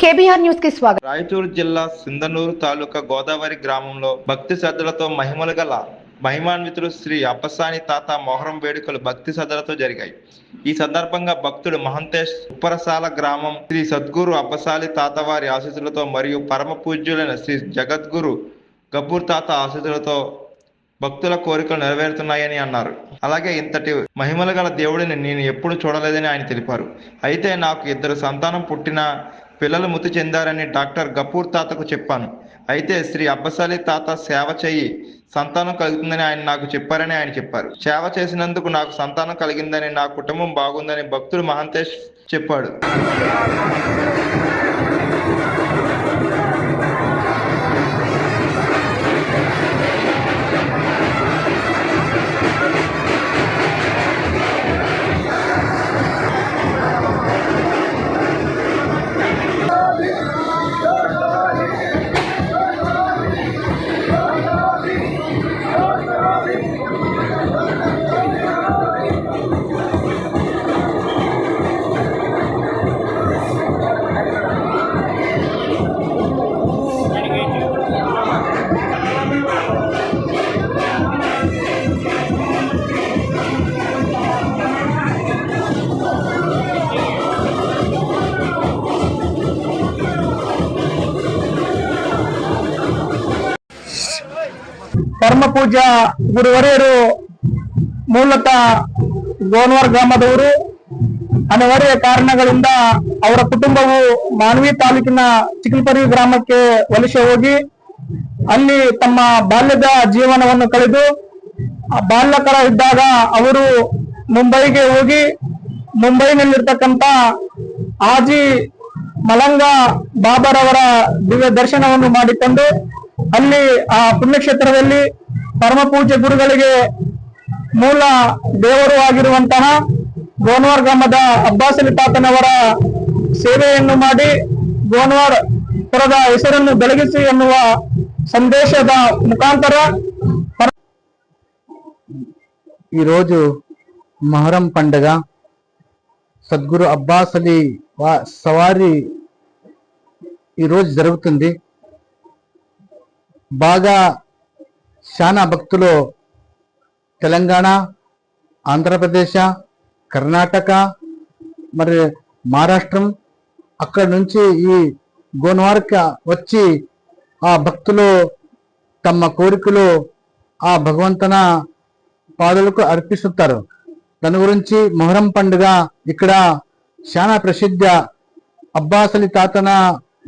KBR న్యూస్కి స్వాగతం. రాయచూరు జిల్లా సింధనూరు తాలూకా గోదావరి గ్రామంలో భక్తి శ్రద్ధలతో మహిమలు గల మహిమాన్వితులు శ్రీ అప్పసాని తాత మొహరం వేడుకలు భక్తి శ్రద్ధలతో జరిగాయి. ఈ సందర్భంగా భక్తుడు మహంతేష్ ఉప్పరసాల గ్రామం శ్రీ సద్గురు అప్పసాలి తాత వారి ఆశీస్సులతో మరియు పరమ పూజ్యులైన శ్రీ జగద్గురు గబ్బూర్ తాత ఆశీస్సులతో భక్తుల కోరికలు నెరవేరుతున్నాయని అన్నారు. అలాగే ఇంతటి మహిమలు గల దేవుడిని నేను ఎప్పుడు చూడలేదని ఆయన తెలిపారు. అయితే నాకు ఇద్దరు సంతానం పుట్టిన పిల్లలు మృతి చెందారని డాక్టర్ గపూర్ తాతకు చెప్పాను. అయితే శ్రీ అబ్బసాలి తాత సేవ చేయి సంతానం కలుగుతుందని ఆయన నాకు చెప్పారని ఆయన చెప్పారు. సేవ చేసినందుకు నాకు సంతానం కలిగిందని నా కుటుంబం బాగుందని భక్తుడు మహంతేష్ చెప్పాడు. ಪರಮ ಪೂಜ್ಯ ಗುರುವರಿಯರು ಮೂಲತಃ ಗೋನ್ವಾರ್ ಗ್ರಾಮದವರು, ಅನಿವಾರ್ಯ ಕಾರಣಗಳಿಂದ ಅವರ ಕುಟುಂಬವು ಮಾನವಿ ತಾಲೂಕಿನ ಚಿಕ್ಕಲ್ಪರಿ ಗ್ರಾಮಕ್ಕೆ ವಲಸೆ ಹೋಗಿ ಅಲ್ಲಿ ತಮ್ಮ ಬಾಲ್ಯದ ಜೀವನವನ್ನು ಕಳೆದು ಬಾಲ್ಯಕರ ಇದ್ದಾಗ ಅವರು ಮುಂಬೈಗೆ ಹೋಗಿ ಮುಂಬೈನಲ್ಲಿರ್ತಕ್ಕಂಥ ಆಜಿ ಮಲಂಗ ಬಾಬರವರ ದಿವ್ಯ ದರ್ಶನವನ್ನು ಮಾಡಿಕೊಂಡು ಅಲ್ಲಿ ಆ ಪುಣ್ಯಕ್ಷೇತ್ರದಲ್ಲಿ ಪರಮ ಪೂಜ್ಯ ಗುರುಗಳಿಗೆ ಮೂಲ ದೇವರು ಆಗಿರುವಂತಹ ಗೋನ್ವಾರ್ ಗ್ರಾಮದ ಅಬ್ಬಾಸಲಿ ತಾತನವರ ಸೇವೆಯನ್ನು ಮಾಡಿ ಗೋನ್ವಾರ್ ಪುರದ ಹೆಸರನ್ನು ಬೆಳಗಿಸಿ ಎನ್ನುವ ಸಂದೇಶದ ಮುಖಾಂತರ ಪರ- ఈరోజు మొహరం పండగ సద్గురు అబ్బాస్ అలీ వా- సవారి ఈరోజు జరుగుతుంది బాగా చాలా భక్తులు తెలంగాణ ఆంధ్రప్రదేశ్ కర్ణాటక మరి మహారాష్ట్రం అక్కడ నుంచి ఈ గోన్వార్కి వచ్చి ఆ భక్తులు తమ కోరికలు ఆ భగవంతన పాదులకు అర్పిస్తుంటారు. దాని గురించి మొహరం పండుగ ఇక్కడ చాలా ప్రసిద్ధ అబ్బాసలి తాతన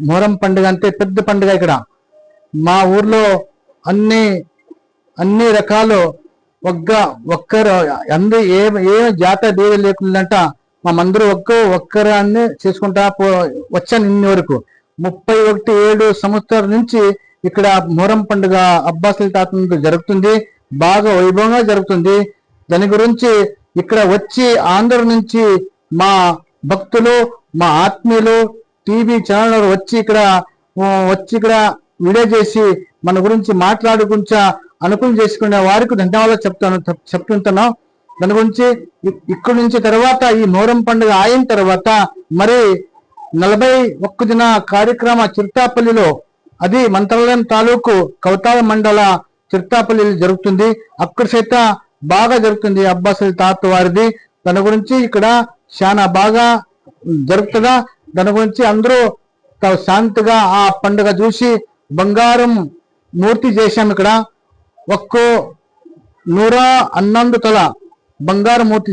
మొహరం పండుగ అంటే పెద్ద పండుగ ఇక్కడ. మా ఊర్లో అన్ని అన్ని రకాలు ఒక్క ఒక్కరు అందరూ ఏ ఏ జాత దేవి లేకుందంట మేమందరూ ఒక్క ఒక్కరాన్ని చేసుకుంటా పో వచ్చాను ఇన్ని వరకు. ముప్పై ఒకటి ఏడు సంవత్సరాల నుంచి ఇక్కడ మొహరం పండుగ అబ్బాసుల తాత జరుగుతుంది. బాగా వైభవంగా జరుగుతుంది. దాని గురించి ఇక్కడ వచ్చి ఆంధ్ర నుంచి మా భక్తులు మా ఆత్మీయులు టీవీ ఛానల్ వచ్చి ఇక్కడ వచ్చి ఇక్కడ వీడియో చేసి మన గురించి మాట్లాడుకుంటా అనుకూలం చేసుకునే వారికి ధన్యవాదాలు చెప్తాను చెప్తుంటాను దాని గురించి ఇక్కడి నుంచి తర్వాత ఈ మోరం పండుగ అయిన తర్వాత మరి నలభై ఒక్క దిన కార్యక్రమ చిరుతాపల్లిలో అది మంత్రాలయం తాలూకు కౌతాల మండల చిరుతాపల్లి జరుగుతుంది. అక్కడ సైత బాగా జరుగుతుంది అబ్బాస్ తాత వారిది. దాని గురించి ఇక్కడ చాలా బాగా జరుగుతుందా? దాని గురించి అందరూ త- శాంతిగా ఆ పండుగ చూసి బంగారం మూర్తి చేశాం ఇక్కడ. ఒక్కో నూర హన్నొందు తల బంగారు మూర్తి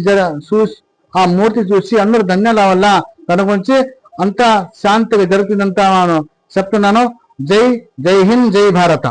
చూసి ఆ మూర్తి చూసి అందరు ధన్యాల వల్ల దాని గురించి అంత శాంతిగా జరుగుతుందంతా చెప్తున్నాను. జై జై హింద్ జై భారత.